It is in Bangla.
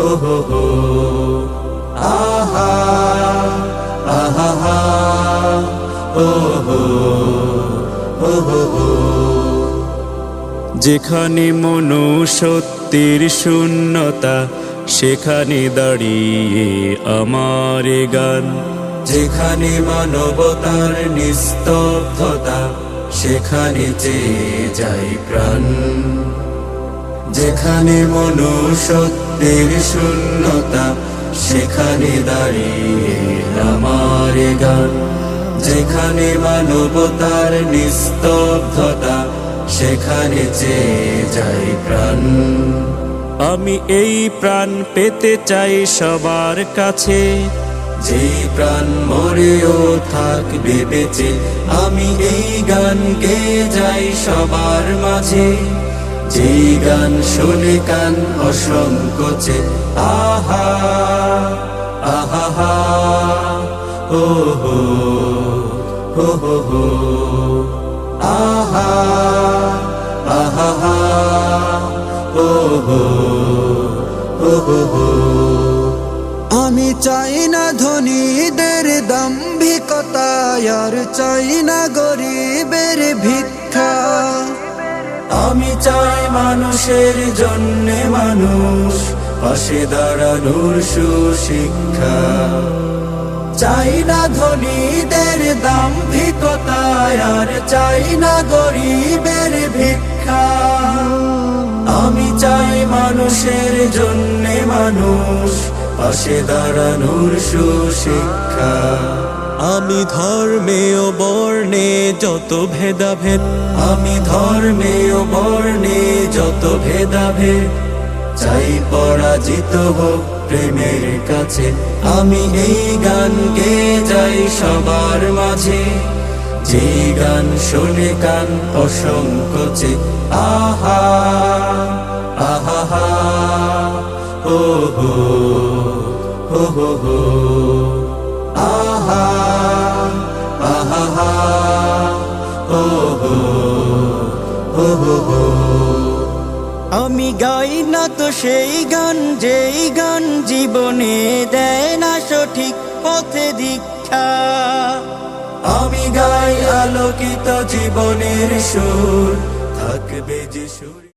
হো আহা আহা হা ও হো যেখানে মনুষ্যত্বের শূন্যতা, সেখানে দাঁড়িয়ে আমার গান। যেখানে মানবতার নিস্তব্ধতা, সেখানে চেয়ে যাই প্রাণ। যেখানে মনুষ্যত্বের শূন্যতা, সেখানে দাঁড়িয়ে আমার গান। যেখানে মানবতার নিস্তব্ধতা, সেখানে চেয়ে যাই প্রাণ। আমি এই প্রাণ পেতে চাই সবার কাছে। যে প্রাণ মরেও থাকবে বেঁচে আমি এই গান গেয়ে যাই সবার মাঝে। যেই গান শুনে কান অসংকোচে আহা আহা ও হো হো হো হো আহা আহাহা ও হো হো হো হো আমি চাই না ধনীদের দাম্ভিকতা আর চাই না গরিবের মানুষের জন্য মানুষ পাশে দাঁড়ানোর সুশিক্ষা। চাই না ধনীদের দাম্ভিকতা আর চাই না গরিবের ভিক্ষা। আমি চাই মানুষের জন্য মানুষ পাশে দাঁড়ানোর সুশিক্ষা। আমি ধর্মে ও বর্ণে যত ভেদাভেদ, আমি ধর্মে ও বর্ণে যত ভেদাভেদ, চাই পরাজিত হোক প্রেমের কাছে। আমি এই গান গে যাই সবার মাঝে। যে গান শোনে কান অসংকোচে, আহা আহা ও হো হো হো। ও আমি গাই না তো সেই গান, যেই গান জীবনে দেয় না সঠিক পথে দীক্ষা। আমি গাই আলোকিত জীবনের সুর, থাকবে যে সুর।